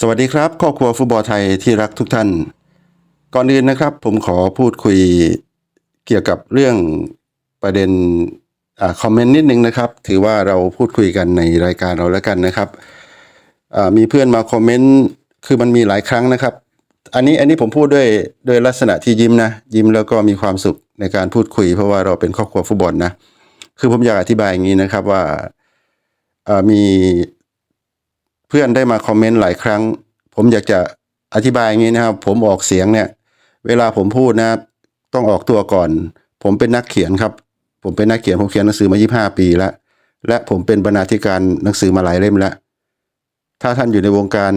สวัสดีครับครอบครัวฟุตบอลไทยที่รักทุกท่าน ก่อนอื่นนะครับ ผมขอพูดคุยเกี่ยวกับเรื่องประเด็นอาคอมเมนต์นิดนึงนะครับ ถือว่าเราพูดคุยกันในรายการเราแล้วกันนะครับอ่ามีเพื่อนมาคอมเมนต์คือมันมีหลายครั้งนะครับ อันนี้อันนี้ผมพูดด้วยด้วยลักษณะที่ยิ้มนะยิ้มแล้วก็มีความสุขในการพูดคุย เพราะว่าเราเป็นครอบครัวฟุตบอลนะคือผมอยากอธิบายอย่างนี้นะครับว่าอ่ามี เพื่อนได้มาคอมเมนต์หลายครั้ง ผมอยากจะอธิบายอย่างนี้นะครับ ผมออกเสียงเนี่ย เวลาผมพูดนะต้องออกตัวก่อน ผมเป็นนักเขียนครับ ผมเป็นนักเขียนผมเขียนหนังสือมา 25 ปีแล้ว และผมเป็นบรรณาธิการหนังสือมาหลายเล่มแล้ว ถ้าท่านอยู่ในวงการ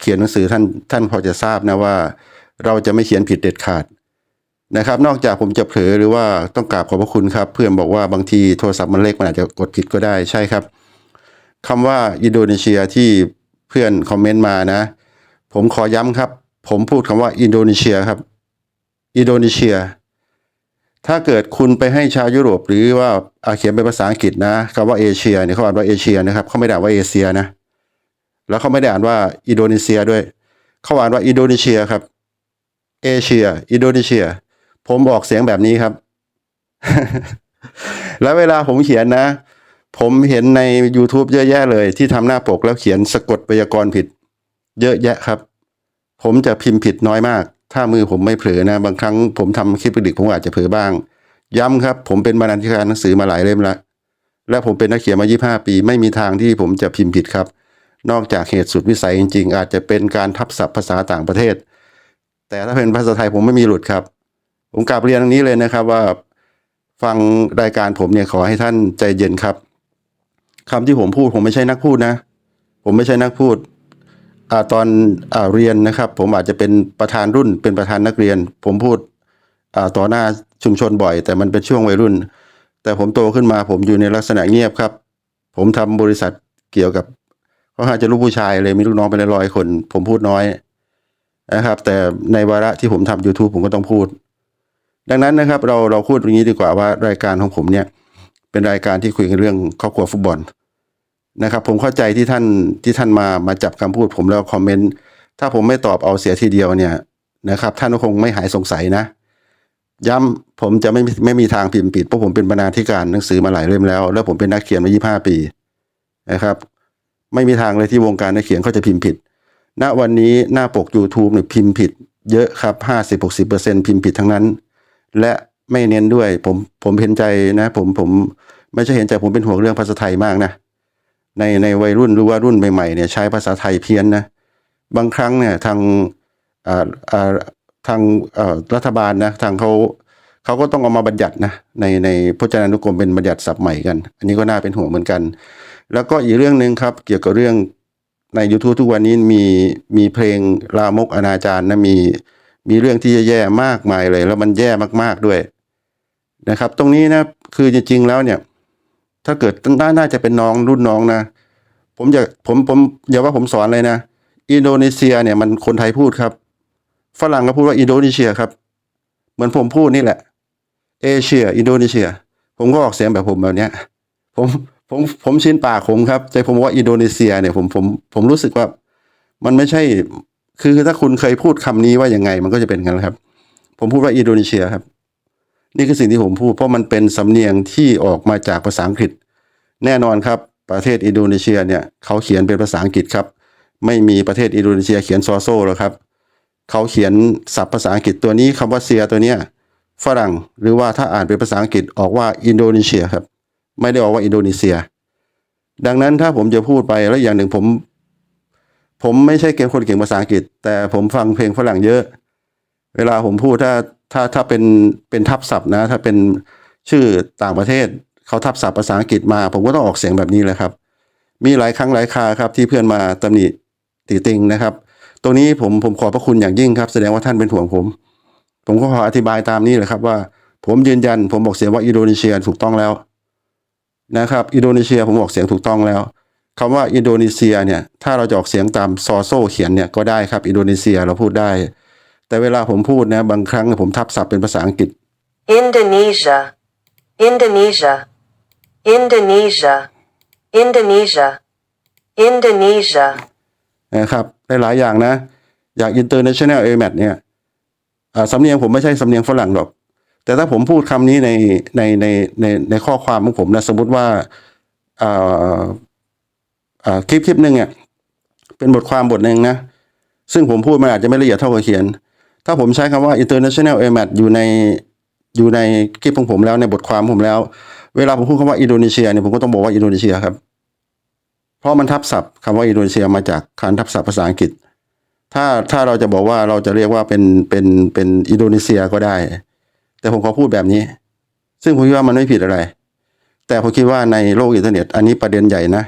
เขียนหนังสือท่านท่านพอจะทราบนะว่า เราจะไม่เขียนผิดเด็ดขาดนะครับ นอกจากผมจะเผลอหรือว่าต้องกราบขอบพระคุณครับ เพื่อนบอกว่าบางทีโทรศัพท์มันเล็กมันอาจจะกดผิดก็ได้ใช่ครับ คำว่าอินโดนีเซียที่เพื่อนคอมเมนต์มานะ ผมขอย้ำครับ ผมพูดคำว่าอินโดนีเซียครับ อินโดนีเซีย ถ้าเกิดคุณไปให้ชาวยุโรปหรือว่าอาเขียนเป็นภาษาอังกฤษนะคำว่าเอเชียเนี่ยเขาอ่านว่าเอเชียนะครับเขาไม่ได้อ่านว่าเอเชียนะ แล้วเขาไม่ได้อ่านว่าอินโดนีเซียด้วยเขาอ่านว่าอินโดนีเซียครับ เอเชีย อินโดนีเซีย ผมออกเสียงแบบนี้ครับ แล้วเวลาผมเขียนนะ ผมเห็นใน YouTube เยอะแยะเลย ที่ทำหน้าปกแล้วเขียนสะกดไวยากรณ์ผิด เยอะแยะครับ ผมจะพิมพ์ผิดน้อยมาก ถ้ามือผมไม่เผลอนะ บางครั้งผมทำคลิปดิษฐ์ผมอาจจะเผลอบ้าง ย้ำครับ ผมเป็นบรรณาธิการหนังสือมาหลายเล่มแล้วและผมเป็นนักเขียนมา 25 ปี ไม่มีทางที่ผมจะพิมพ์ผิดครับ นอกจากเหตุสุดวิสัยจริง ๆ อาจจะเป็นการทับศัพท์ภาษาต่างประเทศ แต่ถ้าเป็นภาษาไทยผมไม่มีหลุดครับ ผมกลับเรียนตรงนี้เลยนะครับว่า ฟังรายการผมเนี่ยขอให้ท่านใจเย็นครับ คำที่ผมพูดผมไม่ใช่นักพูดนะ ผมไม่ใช่นักพูดอตอนอเรียนนะครับ ผมอาจจะเป็นประธานรุ่น เป็นประธานนักเรียน ผมพูดต่อหน้าชุมชนบ่อย แต่มันเป็นช่วงวัยรุ่น แต่ผมโตขึ้นมาผมอยู่ในลักษณะเงียบครับ ผมทำบริษัทเกี่ยวกับเขาอาจจะลูกผู้ชายเลยมีลูกน้องเป็นร้อยคน ผมพูดน้อยนะครับ แต่ในวาระที่ผมทำ YouTube ผมก็ต้องพูด ดังนั้นนะครับ เราเราพูดอย่างนี้ดีกว่าว่ารายการของผมเนี่ย เป็นรายการที่คุยกันเรื่องครอบครัวฟุตบอลนะครับ ผมเข้าใจที่ท่านที่ท่านมามาจับคำพูด ผมแล้วคอมเมนต์ถ้าผมไม่ตอบเอาเสียทีเดียวเนี่ยนะครับ ท่านก็คงไม่หายสงสัยนะ ย้ำผมจะไม่ไม่มีทางพิมพ์ผิดเพราะผมเป็นบรรณาธิการหนังสือมาหลายเล่มแล้ว แล้วผมเป็นนักเขียนมา25ปีนะครับ ไม่มีทางเลยที่วงการนักเขียนเขาจะพิมพ์ผิดณวันนี้หน้าปก YouTube เนี่ยพิมพ์ผิด เยอะครับ 50-60%พิมพ์ผิดทั้งนั้น และ ไม่เน้นด้วย ผมผมเห็นใจนะ ผมผมไม่ใช่เห็นใจผมเป็นห่วงเรื่องภาษาไทยมากนะในในวัยรุ่นหรือว่ารุ่นใหม่ๆเนี่ยใช้ภาษาไทยเพี้ยนนะบางครั้งเนี่ยทางอ่าอ่าทางเอ่อรัฐบาลนะทางเขาเขาก็ต้องเอามาบัญญัตินะในในพจนานุกรมเป็นบัญญัติศัพท์ใหม่กัน อันนี้ก็น่าเป็นห่วงเหมือนกัน แล้วก็อีกเรื่องหนึ่งครับ เกี่ยวกับเรื่องใน YouTube ทุกวันนี้มีมีเพลงลามกอนาจารนะมีมีเรื่องที่แย่ๆมากมายเลย แล้วมันแย่มากๆด้วย นะครับ ตรงนี้นะคือจริงๆแล้วเนี่ย ถ้าเกิดน่าน่าจะเป็นน้องรุ่นน้องนะ ผมอยากผมผมอย่าว่าผมสอนเลยนะ อินโดนีเซียเนี่ยมันคนไทยพูดครับ ฝรั่งก็พูดว่าอินโดนีเซียครับ เหมือนผมพูดนี่แหละ เอเชีย อินโดนีเซีย ผมก็ออกเสียงแบบผมแบบเนี้ย ผมผมผมชินปากผมครับ แต่ผมว่าอินโดนีเซียเนี่ยผมผมผมรู้สึกว่ามันไม่ใช่ คือถ้าคุณเคยพูดคำนี้ว่าอยังไง มันก็จะเป็นกันครับ ผมพูดว่าอินโดนีเซียครับ นี่คือสิ่งที่ผมพูด เพราะมันเป็นสำเนียงที่ออกมาจากภาษาอังกฤษ แน่นอนครับ ประเทศอินโดนีเซียเนี่ยเขาเขียนเป็นภาษาอังกฤษครับ ไม่มีประเทศอินโดนีเซียเขียนซอโซ่หรอกครับเขาเขียนศัพท์ภาษาอังกฤษตัวนี้คำว่าเซียตัวเนี้ยฝรั่งหรือว่าถ้าอ่านเป็นภาษาอังกฤษออกว่าอินโดนีเซียครับ ไม่ได้ออกว่าอินโดนีเซีย ดังนั้นถ้าผมจะพูดไปแล้วอย่างหนึ่งผม ผมไม่ใช่เก่งคนเก่งภาษาอังกฤษ แต่ผมฟังเพลงฝรั่งเยอะ เวลาผมพูดถ้า ถ้าถ้าเป็นเป็นทับศัพท์นะ ถ้าเป็นชื่อต่างประเทศเขาทับศัพท์ภาษาอังกฤษมา ผมก็ต้องออกเสียงแบบนี้เลยครับ มีหลายครั้งหลายคาครับที่เพื่อนมาตำหนิติติงนะครับ ตรงนี้ผมผมขอพระคุณอย่างยิ่งครับ แสดงว่าท่านเป็นห่วงผม ผมก็ขออธิบายตามนี้เลยครับว่า ผมยืนยันผมบอกเสียงว่าอินโดนีเซียถูกต้องแล้วนะครับอินโดนีเซียผมบอกเสียงถูกต้องแล้วคำว่าอินโดนีเซียเนี่ยถ้าเราจะออกเสียงตามซอโซเขียนเนี่ยก็ได้ครับอินโดนีเซียเราพูดได้ แต่เวลาผมพูดนะ บางครั้งผมทับศัพท์เป็นภาษาอังกฤษ Indonesia, Indonesia, Indonesia, Indonesia, Indonesia. นะครับหลายๆอย่างนะ อย่าง international a m a t เนี่ยอ่าสำเนียงผมไม่ใช่สำเนียงฝรั่งหรอก แต่ถ้าผมพูดคำนี้ในในในในในข้อความของผมนะ สมมติว่าอ่าอ่าคลิปคลิปหนึ่งอะเป็นบทความบทหนึ่งนะ ซึ่งผมพูดมันอาจจะไม่ละเอียดเท่ากับเขียน ถ้าผมใช้คำว่า international a m a t อยู่ในอยู่ในคลิปของผมแล้วในบทความผมแล้ว เวลาผมพูดคำว่าอินโดนีเซียเนี่ยผมก็ต้องบอกว่าอินโดนีเซียครับ เพราะมันทับศัพท์คำว่าอินโดนีเซียมาจากการทับศัพท์ภาษาอังกฤษ ถ้าถ้าเราจะบอกว่าเราจะเรียกว่าเป็นเป็นเป็นอินโดนีเซียก็ได้ แต่ผมขอพูดแบบนี้ ซึ่งผมคิดว่ามันไม่ผิดอะไร แต่ผมคิดว่าในโลกอินเทอร์เน็ต อันนี้ประเด็นใหญ่นะ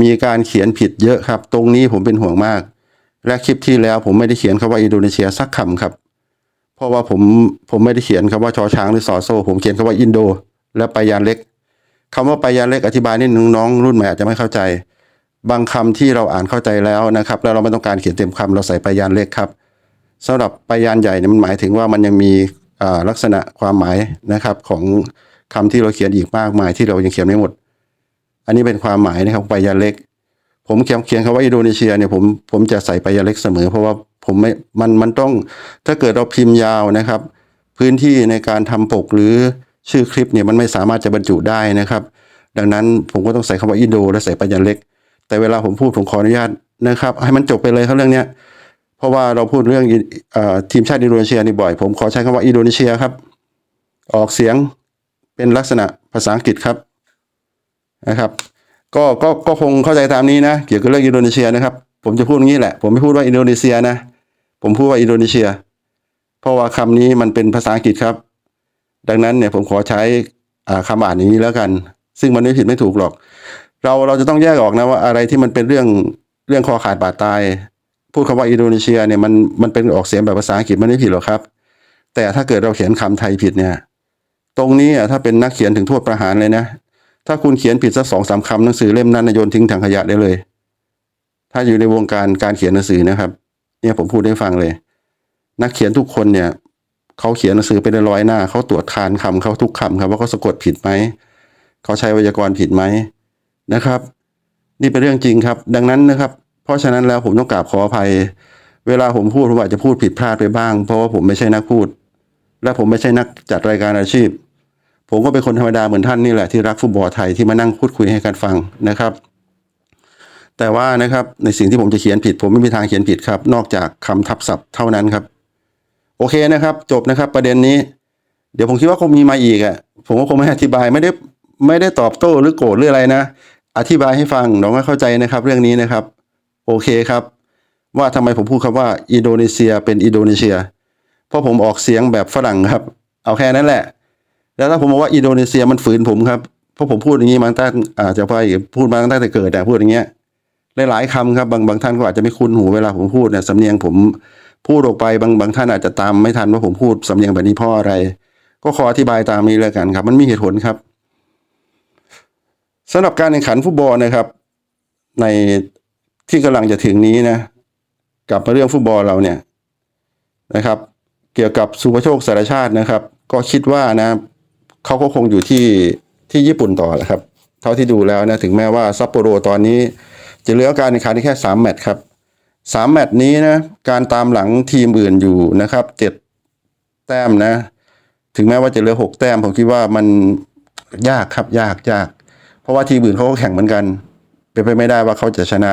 มีการเขียนผิดเยอะครับ ตรงนี้ผมเป็นห่วงมาก และคลิปที่แล้วผมไม่ได้เขียนคำว่าอินโดนีเซียสักคำครับ เพราะว่าผมผมไม่ได้เขียนคำว่าชอช้างหรือสอโซ ผมเขียนคำว่าอินโด และไปยานเล็กคำว่าไปยานเล็กอธิบายนิดนึงน้องรุ่นใหม่อาจจะไม่เข้าใจ บางคำที่เราอ่านเข้าใจแล้วนะครับ แล้วเราไม่ต้องการเขียนเต็มคำเราใส่ไปยานเล็กครับสำหรับไปยานใหญ่เนี่ยมันหมายถึงว่ามันยังมีลักษณะความหมายนะครับของคำที่เราเขียนอีกมากมายที่เรายังเขียนไม่หมด อันนี้เป็นความหมายนะครับไปยานเล็ก ผมเขียนเขียนคำว่าอินโดนีเซียเนี่ยผมผมจะใส่ไปยาเล็กเสมอ เพราะว่าผมไม่มันมันต้องถ้าเกิดเราพิมพ์ยาวนะครับ พื้นที่ในการทำปกหรือชื่อคลิปเนี่ยมันไม่สามารถจะบรรจุได้นะครับ ดังนั้นผมก็ต้องใส่คำว่าอินโด และใส่ไปยันเล็ก แต่เวลาผมพูดผมขออนุญาตนะครับ ให้มันจบไปเลยครับเรื่องเนี้ยเพราะว่าเราพูดเรื่องอินเอ่อทีมชาติอินโดนีเซียนี่บ่อย ผมขอใช้คำว่าอินโดนีเซียครับ ออกเสียงเป็นลักษณะภาษาอังกฤษครับนะครับ ก็ก็ก็คงเข้าใจตามนี้นะ เกี่ยวกับเรื่องอินโดนีเซียนะครับ ผมจะพูดอย่างนี้แหละ ผมไม่พูดว่าอินโดนีเซียนะ ผมพูดว่าอินโดนีเซีย เพราะว่าคำนี้มันเป็นภาษาอังกฤษครับ ดังนั้นเนี่ยผมขอใช้อ่าคำอ่านอย่างนี้แล้วกัน ซึ่งมันไม่ผิดไม่ถูกหรอก เราเราจะต้องแยกออกนะว่าอะไรที่มันเป็นเรื่องเรื่องคอขาดบาดตาย พูดคำว่าอินโดนีเซียเนี่ยมันมันเป็นออกเสียงแบบภาษาอังกฤษมันไม่ผิดหรอกครับ แต่ถ้าเกิดเราเขียนคำไทยผิดเนี่ย ตรงนี้อะถ้าเป็นนักเขียนถึงโทษประหารเลยนะ ถ้าคุณเขียนผิดสักสองสามคำหนังสือเล่มนั้นนะโยนทิ้งถังขยะได้เลย ถ้าอยู่ในวงการการเขียนหนังสือนะครับ เนี่ยผมพูดให้ฟังเลย นักเขียนทุกคนเนี่ยเขาเขียนหนังสือเป็นร้อยหน้าเขาตรวจทานคำเขาทุกคำครับว่าเขาสะกดผิดไหมเขาใช้ไวยากรณ์ผิดไหมนะครับ นี่เป็นเรื่องจริงครับ ดังนั้นนะครับ เพราะฉะนั้นแล้วผมต้องกราบขออภัย เวลาผมพูดผมอาจจะพูดผิดพลาดไปบ้าง เพราะว่าผมไม่ใช่นักพูด และผมไม่ใช่นักจัดรายการอาชีพ ผมก็เป็นคนธรรมดาเหมือนท่านนี่แหละที่รักฟุตบอลไทยที่มานั่งพูดคุยให้กันฟังนะครับ แต่ว่านะครับในสิ่งที่ผมจะเขียนผิด ผมไม่มีทางเขียนผิดครับ นอกจากคำทับศัพท์เท่านั้นครับ โอเคนะครับ จบนะครับ ประเด็นนี้ เดี๋ยวผมคิดว่าคงมีมาอีกอะผมก็คงไม่อธิบายไม่ได้ไม่ได้ตอบโต้หรือโกรธหรืออะไรนะ อธิบายให้ฟังน้องก็เข้าใจนะครับ เรื่องนี้นะครับ โอเคครับ ว่าทำไมผมพูดคำว่าอินโดนีเซียเป็นอินโดนีเซีย เพราะผมออกเสียงแบบฝรั่งครับ เอาแค่นั้นแหละ แล้วถ้าผมบอกว่าอินโดนีเซียมันฝืนผมครับเพราะผมพูดอย่างนี้มาตั้งอาจจะไปพูดมาตั้งแต่เกิดแต่พูดอย่างเงี้ยหลายๆคำครับบางบางท่านก็อาจจะไม่คุ้นหูเวลาผมพูดเนี่ยสำเนียงผมพูดออกไปบางบางท่านอาจจะตามไม่ทันว่าผมพูดสำเนียงแบบนี้เพราะอะไร ก็ขออธิบายตามนี้แล้วกันครับ มันมีเหตุผลครับสำหรับการแข่งขันฟุตบอลนะครับ ในที่กำลังจะถึงนี้นะกลับมาเรื่องฟุตบอลเราเนี่ยนะครับ เกี่ยวกับสุภโชคสารชาตินะครับ ก็คิดว่านะ เขาก็คงอยู่ที่ที่ญี่ปุ่นต่อแหละครับ เท่าที่ดูแล้วนะถึงแม้ว่าซัปโปโรตอนนี้ จะเหลือการแข่งขันแค่สามแมตช์ครับสามแมตช์นี้นะการตามหลังทีมอื่นอยู่นะครับเจ็ดแต้มนะ ถึงแม้ว่าจะเหลือหกแต้ม ผมคิดว่ามันยากครับยากยาก เพราะว่าทีมอื่นเขาก็แข่งเหมือนกันเป็นไปไม่ได้ว่าเขาจะชนะ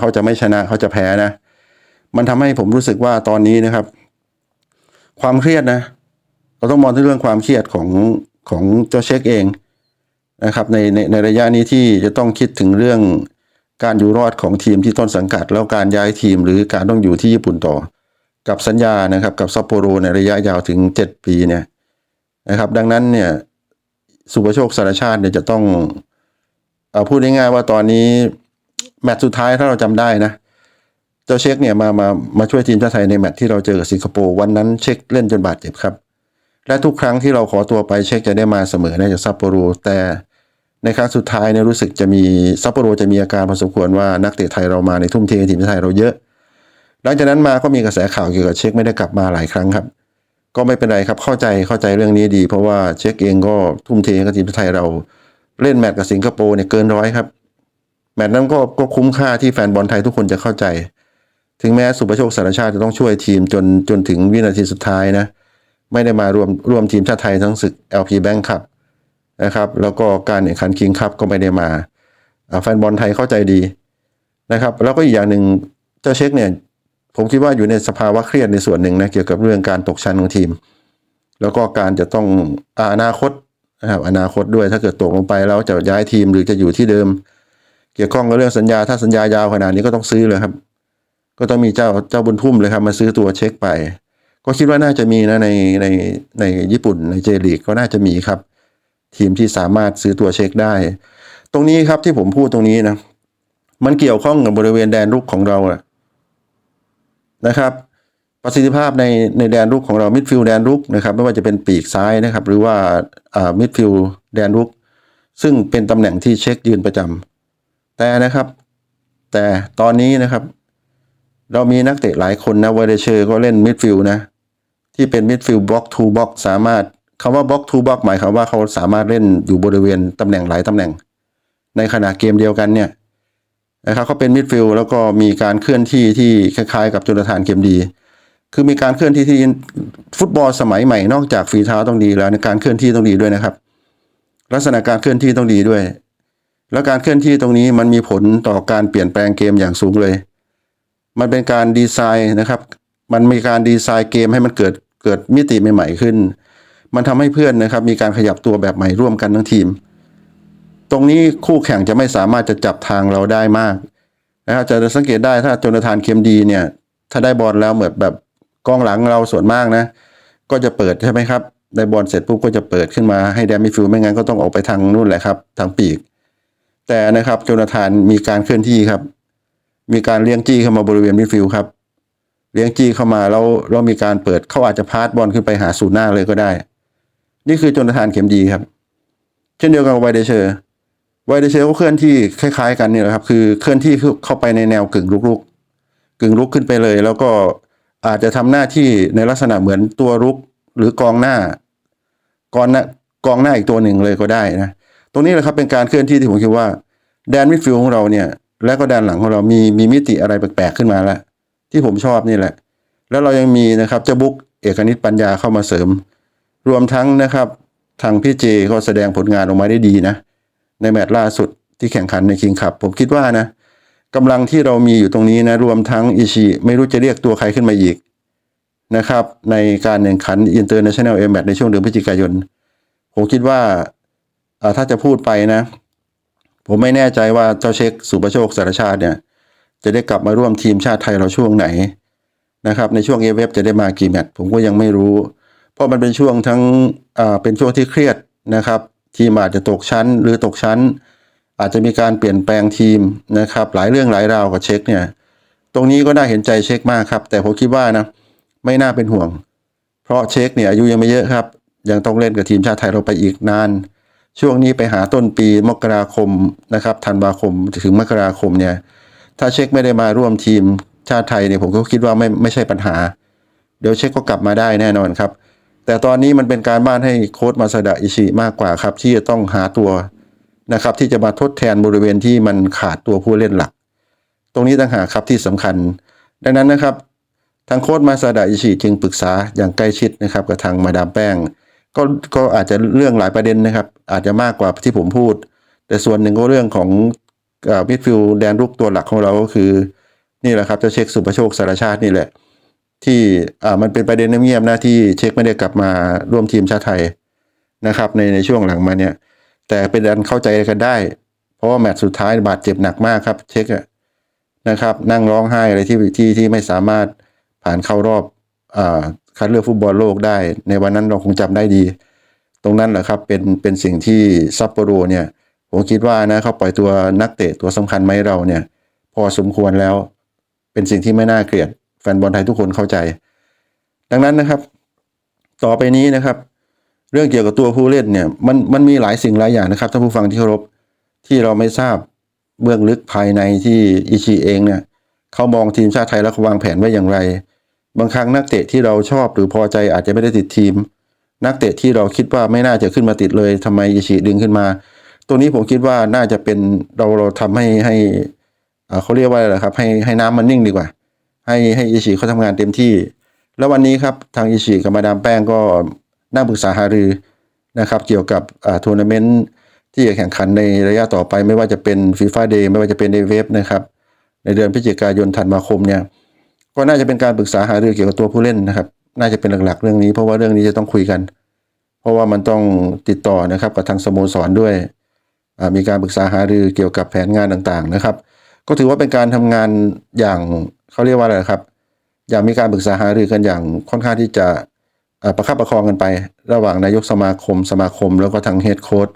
เขาจะไม่ชนะเขาจะแพ้นะ มันทำให้ผมรู้สึกว่าตอนนี้นะครับ ความเครียดนะ เราต้องมองที่เรื่องความเครียดของ ของเจ้าเช็คเองนะครับในในในระยะนี้ที่จะต้องคิดถึงเรื่องการอยู่รอดของทีมที่ต้นสังกัด แล้วการย้ายทีมหรือการต้องอยู่ที่ญี่ปุ่นต่อ กับสัญญานะครับกับซัปโปโรในระยะยาวถึง 7 ปีเนี่ยนะครับดังนั้นเนี่ยสุภโชคสารชาติเนี่ยจะต้องเอาพูดง่ายๆว่าตอนนี้แมตช์สุดท้ายถ้าเราจำได้นะเจ้าเช็คเนี่ยมามามาช่วยทีมชาติไทยในแมตช์ที่เราเจอกับสิงคโปร์วันนั้นเช็คเล่นจนบาดเจ็บครับ และทุกครั้งที่เราขอตัวไปเช็คจะได้มาเสมอได้จากซัปโปโรแต่ในครั้งสุดท้ายเนี่ยรู้สึกจะมีซัปโปโรจะมีอาการพอสมควรว่านักเตะไทยเรามาในทุ่มเทกับทีมชาติไทยเราเยอะ หลังจากนั้นมาก็มีกระแสข่าวเกี่ยวกับเช็คไม่ได้กลับมาหลายครั้งครับ ก็ไม่เป็นไรครับเข้าใจเข้าใจเรื่องนี้ดี เพราะว่าเช็คเองก็ทุ่มเทกับทีมชาติไทยเราเล่นแมตช์กับสิงคโปร์เนี่ยเกินร้อยครับแมตช์นั้นก็ก็คุ้มค่าที่แฟนบอลไทยทุกคนจะเข้าใจ ถึงแม้สุประโชคสารชาติจะต้องช่วยทีมจนจนถึงวินาทีสุดท้ายนะ ไม่ได้มารวมร่วมทีมชาติไทยทั้งศึก LP Bank ครับนะครับแล้วก็การแข่งขันคิงคัพก็ไม่ได้มาแฟนบอลไทยเข้าใจดีนะครับ แล้วก็อีกอย่างหนึ่งเจ้าเช็คเนี่ยผมคิดว่าอยู่ในสภาวะเครียดในส่วนหนึ่งนะเกี่ยวกับเรื่องการตกชั้นของทีม แล้วก็การจะต้องอาอนาคตนะครับอนาคตด้วยถ้าเกิดตกลงไปแล้วจะย้ายทีมหรือจะอยู่ที่เดิม เกี่ยวข้องกับเรื่องสัญญาถ้าสัญญายาวขนาดนี้ก็ต้องซื้อเลยครับ ก็ต้องมีเจ้าเจ้าบุญทุ่มเลยครับมาซื้อตัวเช็คไป ก็คิดว่าน่าจะมีนะในในในญี่ปุ่นในเจลีกก็น่าจะมีครับ ทีมที่สามารถซื้อตัวเช็คได้ ตรงนี้ครับที่ผมพูดตรงนี้นะ มันเกี่ยวข้องกับบริเวณแดนรุกของเราอะนะครับ ประสิทธิภาพในในแดนรุกของเรามิดฟิลด์แดนรุกนะครับ ไม่ว่าจะเป็นปีกซ้ายนะครับ หรือว่าอ่ามิดฟิลด์แดนรุก ซึ่งเป็นตำแหน่งที่เช็คยืนประจำแต่นะครับ แต่ตอนนี้นะครับ เรามีนักเตะหลายคนนะวเดเชอร์ก็เล่นมิดฟิลด์นะ ที่เป็นมิดฟิลด์บล็อกทูบล็อกสามารถคำว่าบล็อกทูบล็อกหมายความว่าเขาสามารถเล่นอยู่บริเวณตำแหน่งหลายตำแหน่ง ในขณะเกมเดียวกันเนี่ยนะครับเขาเป็นมิดฟิลด์แล้วก็มีการเคลื่อนที่ที่คล้ายๆ กับจุลธานเกมดี คือมีการเคลื่อนที่ที่ฟุตบอลสมัยใหม่นอกจากฝีเท้าต้องดีแล้วในการเคลื่อนที่ต้องดีด้วยนะครับ ลักษณะการเคลื่อนที่ต้องดีด้วย แล้วการเคลื่อนที่ตรงนี้มันมีผลต่อการเปลี่ยนแปลงเกมอย่างสูงเลย มันเป็นการดีไซน์นะครับ มันมีการดีไซน์เกมให้มันเกิดเกิดมิติใหม่ๆขึ้น มันทำให้เพื่อนนะครับ มีการขยับตัวแบบใหม่ร่วมกันทั้งทีม ตรงนี้คู่แข่งจะไม่สามารถจะจับทางเราได้มากนะครับจะสังเกตได้ถ้าโจนาธานเคมดีเนี่ย ถ้าได้บอลแล้วเหมือนแบบกองหลังเราส่วนมากนะ ก็จะเปิดใช่ไหมครับได้บอลเสร็จปุ๊บก็จะเปิดขึ้นมาให้แดนมิฟิลไม่งั้นก็ต้องออกไปทางนู่นแหละครับ ทางปีก แต่นะครับโจนาธานมีการเคลื่อนที่ครับ มีการเลี้ยงจี้เข้ามาบริเวณมิดฟิลด์ครับ เลี้ยงจี้เข้ามาแล้วเรามีการเปิดเขาอาจจะพาสบอลขึ้นไปหาศูนย์หน้าเลยก็ได้ นี่คือจนาธานเข็มดีครับ เช่นเดียวกันกับไวเดเชอร์ไวเดเชอร์ก็เคลื่อนที่คล้ายๆ กันนี่แหละครับ คือเคลื่อนที่เข้าไปในแนวกึ่งลุกๆกึ่งลุกขึ้นไปเลย แล้วก็อาจจะทำหน้าที่ในลักษณะเหมือนตัวรุกหรือกองหน้ากองหน้ากองหน้าอีกตัวหนึ่งเลยก็ได้นะ ตรงนี้แหละครับเป็นการเคลื่อนที่ที่ผมคิดว่า แดนมิดฟิลด์ของเราเนี่ย และก็แดนหลังของเรามีมีมิติอะไรแปลกๆขึ้นมาแล้วที่ผมชอบนี่แหละ แล้วเรายังมีนะครับเจ้าบุ๊กเอกนิตปัญญาเข้ามาเสริม รวมทั้งนะครับทางพี่เจก็แสดงผลงานออกมาได้ดีนะ ในแมตช์ล่าสุดที่แข่งขันในคิงคัพผมคิดว่านะกำลังที่เรามีอยู่ตรงนี้นะรวมทั้งอิชิไม่รู้จะเรียกตัวใครขึ้นมาอีกนะครับ ในการแข่งขัน International a m a t ในช่วงเดือนพฤศจิกายน ผมคิดว่าถ้าจะพูดไปนะ ผมไม่แน่ใจว่าเจ้าเช็คสุประโชคสารชาติเนี่ย จะได้กลับมาร่วมทีมชาติไทยเราช่วงไหนนะครับในช่วงเอเวฟจะได้มากี่แมตช์ผมก็ยังไม่รู้ เพราะมันเป็นช่วงทั้งอ่าเป็นช่วงที่เครียดนะครับทีมอาจจะตกชั้นหรือตกชั้น อาจจะมีการเปลี่ยนแปลงทีมนะครับ หลายเรื่องหลายราวกับเช็คเนี่ย ตรงนี้ก็น่าเห็นใจเช็คมากครับ แต่ผมคิดว่านะไม่น่าเป็นห่วง เพราะเช็คเนี่ยอายุยังไม่เยอะครับ ยังต้องเล่นกับทีมชาติไทยเราไปอีกนาน ช่วงนี้ไปหาต้นปีมกราคมนะครับธันวาคมถึงมกราคมเนี่ยถ้าเช็คไม่ได้มาร่วมทีมชาติไทยเนี่ยผมก็คิดว่าไม่ไม่ใช่ปัญหา เดี๋ยวเช็คก็กลับมาได้แน่นอนครับ แต่ตอนนี้มันเป็นการบ้านให้โค้ชมาซาดะอิชิมากกว่าครับ ที่จะต้องหาตัวนะครับ ที่จะมาทดแทนบริเวณที่มันขาดตัวผู้เล่นหลัก ตรงนี้ต่างหากครับที่สำคัญ ดังนั้นนะครับ ทางโค้ชมาซาดะอิชิจึงปรึกษาอย่างใกล้ชิดนะครับกับทางมาดามแป้ง ก็ก็อาจจะเรื่องหลายประเด็นนะครับ อาจจะมากกว่าที่ผมพูด แต่ส่วนหนึ่งก็เรื่องของมิดฟิลด์แดนรุกตัวหลักของเราก็คือ นี่แหละครับจะเช็คสุประโชคสารชาตินี่แหละ ที่อ่ามันเป็นประเด็นเงียบๆนะที่เช็คไม่ได้กลับมาร่วมทีมชาติไทยนะครับในในช่วงหลังมาเนี่ย แต่เป็นอันเข้าใจกันได้ เพราะว่าแมตช์สุดท้ายบาดเจ็บหนักมากครับ เช็คอะนะครับ นั่งร้องไห้อะไรที่ที่ที่ไม่สามารถผ่านเข้ารอบอ่า คัดเลือกฟุตบอลโลกได้ ในวันนั้นเราคงจำได้ดี ตรงนั้นแหละครับเป็นเป็นสิ่งที่ซัปโปโรเนี่ยผมคิดว่านะเขาปล่อยตัวนักเตะตัวสำคัญไหมาให้เราเนี่ย พอสมควรแล้ว เป็นสิ่งที่ไม่น่าเกลียดแฟนบอลไทยทุกคนเข้าใจ ดังนั้นนะครับ ต่อไปนี้นะครับ เรื่องเกี่ยวกับตัวผู้เล่นเนี่ยมันมันมีหลายสิ่งหลายอย่างนะครับท่านผู้ฟังที่เคารพที่เราไม่ทราบเบื้องลึกภายในที่อิชิเองเนี่ยเขามองทีมชาติไทยแล้วเขาวางแผนไว้อย่างไร บางครั้งนักเตะที่เราชอบหรือพอใจอาจจะไม่ได้ติดทีม นักเตะที่เราคิดว่าไม่น่าจะขึ้นมาติดเลยทำไมอิชิดึงขึ้นมา ตัวนี้ผมคิดว่าน่าจะเป็นเราเราทำให้ให้อ่าเขาเรียกว่าอะไรครับ ให้ให้น้ำมันนิ่งดีกว่า ให้ให้อิชิเขาทำงานเต็มที่ แล้ววันนี้ครับทางอิชิกับมาดามแป้งก็นั่งปรึกษาหารือนะครับเกี่ยวกับอ่าทัวร์นาเมนต์ที่จะแข่งขันในระยะต่อไปไม่ว่าจะเป็นฟีฟ่าเดย์ไม่ว่าจะเป็นในเว็บนะครับในเดือนพฤศจิกายนธันวาคมเนี่ย ก็น่าจะเป็นการปรึกษาหารือเกี่ยวกับตัวผู้เล่นนะครับ น่าจะเป็นหลักๆ เรื่องนี้ เพราะว่าเรื่องนี้จะต้องคุยกัน เพราะว่ามันต้องติดต่อนะครับกับทางสโมสรด้วย มีการปรึกษาหารือเกี่ยวกับแผนงานต่างๆนะครับ ก็ถือว่าเป็นการทำงานอย่างเขาเรียกว่าอะไรครับ อย่างมีการปรึกษาหารือกันอย่างค่อนข้างที่จะประคับประคองกันไป ระหว่างนายกสมาคม สมาคม แล้วก็ทางเฮดโค้ด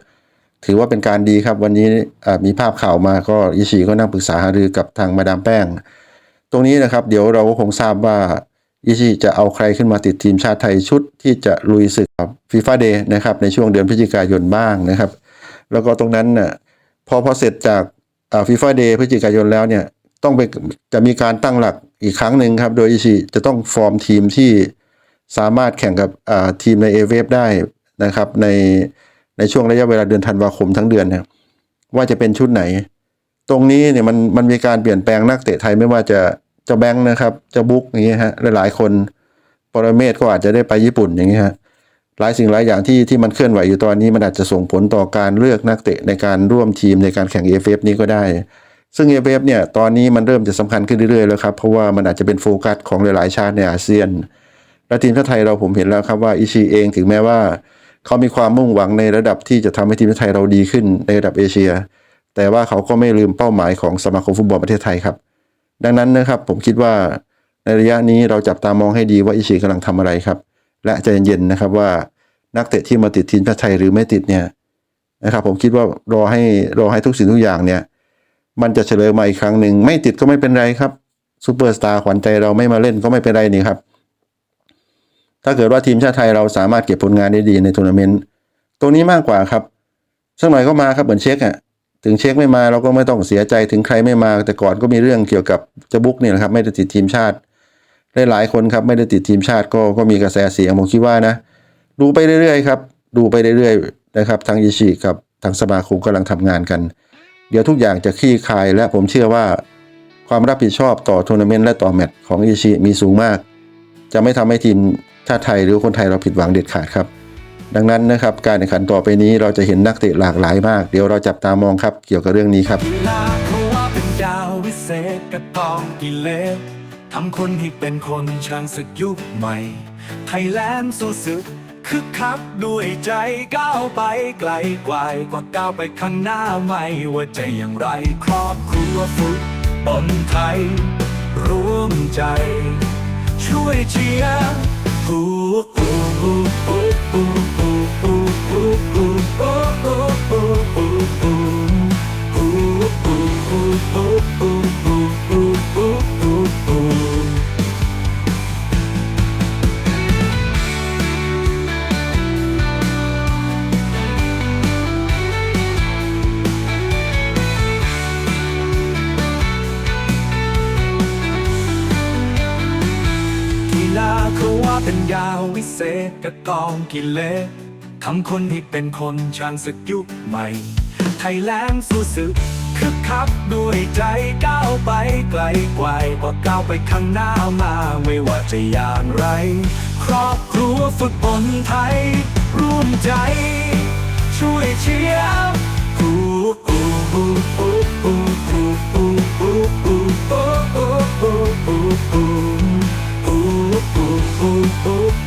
ถือว่าเป็นการดีครับ วันนี้มีภาพข่าวมาก็อิชิก็นั่งปรึกษาหารือกับทางมาดามแป้ง ตรงนี้นะครับเดี๋ยวเราก็คงทราบว่าอิชิจะเอาใครขึ้นมาติดทีมชาติไทยชุดที่จะลุยศึกฟีฟ่าเดย์นะครับในช่วงเดือนพฤศจิกายนบ้างนะครับ แล้วก็ตรงนั้นน่ะพอพอเสร็จจากฟีฟ่าเดย์พฤศจิกายนแล้วเนี่ยต้องไปจะมีการตั้งหลักอีกครั้งหนึ่งครับ โดยอิชิจะต้องฟอร์มทีมที่สามารถแข่งกับทีมในเอเวฟได้นะครับในในช่วงระยะเวลาเดือนธันวาคมทั้งเดือนเนี่ยว่าจะเป็นชุดไหน ตรงนี้เนี่ยมันมันมีการเปลี่ยนแปลงนักเตะไทยไม่ว่าจะจะแบงค์นะครับ จะบุ๊กอย่างเงี้ยฮะหลายๆคนปรเมศก็อาจจะได้ไปญี่ปุ่นอย่างเงี้ยฮะหลายสิ่งหลายอย่างที่ที่มันเคลื่อนไหวอยู่ตอนนี้มันอาจจะส่งผลต่อการเลือกนักเตะในการร่วมทีมในการแข่ง AFF นี้ก็ได้ ซึ่ง AFF เฟเนี่ยตอนนี้มันเริ่มจะสำคัญขึ้นเรื่อยๆแล้วครับเพราะว่ามันอาจจะเป็นโฟกัสของหลายๆชาติในอาเซียน และทีมชาติไทยเราผมเห็นแล้วครับว่าอิชิเองถึงแม้ว่า เขามีความมุ่งหวังในระดับที่จะทำให้ทีมชาติไทยเราดีขึ้นในระดับเอเชีย แต่ว่าเขาก็ไม่ลืมเป้าหมายของสมาคมฟุตบอลประเทศไทยครับ ดังนั้นนะครับผมคิดว่าในระยะนี้เราจับตามองให้ดีว่าอิชิกำลังทำอะไรครับ และใจเย็นๆนะครับว่านักเตะที่มาติดทีมชาติไทยหรือไม่ติดเนี่ยนะครับผมคิดว่ารอให้รอให้ทุกสิ่งทุกอย่างเนี่ย มันจะเฉลยมาอีกครั้งหนึ่งไม่ติดก็ไม่เป็นไรครับซูเปอร์สตาร์ขวัญใจเราไม่มาเล่นก็ไม่เป็นไรนี่ครับ ถ้าเกิดว่าทีมชาติไทยเราสามารถเก็บผลงานได้ดีในทัวร์นาเมนต์ตรงนี้มากกว่าครับสักหน่อยก็มาครับเหมือนเช็คอะ ถึงเช็คไม่มาเราก็ไม่ต้องเสียใจถึงใครไม่มา แต่ก่อนก็มีเรื่องเกี่ยวกับจะบุกเนี่ยนะครับ ไม่ได้ติดทีมชาติได้หลายคนครับไม่ได้ติดทีมชาติก็ก็มีกระแสเสียงผมคิดว่านะ ดูไปเรื่อยๆครับดูไปเรื่อยๆนะครับทางยิชิกับทางสมาคมกำลังทำงานกัน เดี๋ยวทุกอย่างจะคลี่คลายและผมเชื่อว่าความรับผิดชอบต่อทัวร์นาเมนต์และต่อแมตช์ของอิชิมีสูงมาก จะไม่ทำให้ทีมชาติไทยหรือคนไทยเราผิดหวังเด็ดขาดครับ ดังนั้นนะครับการแข่งขันต่อไปนี้เราจะเห็นนักเตะหลากหลายมาก เดี๋ยวเราจับตามองครับ เกี่ยวกับเรื่องนี้ครับดาววิเศษกระตองกิเลสทำคนให้เป็นคนช่างศึกยุคใหม่ ไทยแลนด์สู้ศึกคึกคักด้วยใจก้าวไปไกลกว่ากว่าก้าวไปข้างหน้าไม่ว่าจะอย่างไรครอบครัวฟุตบอลไทย ร่วมใจ ช่วยเชียร์ฮู้ฮู้ฮู้ฮู้ฮู้ เขาว่าเป็นยาวิเศษกระกองกิเลส ทำคนให้เป็นคนช่างศึกยุคใหม่ ไทยแลนด์สู้ศึกคึกคักด้วยใจก้าวไปไกลกว่ากว่าก้าวไปข้างหน้ามาไม่ว่าจะอย่างไร ครอบครัวฟุตบอลไทย ร่วมใจ ช่วยเชียร์ฮู้ฮู้ฮู้ฮู้ฮู้ฮู้ฮู้ฮู้ฮู้ฮู้ฮู้ฮู้ฮู้ฮู้รว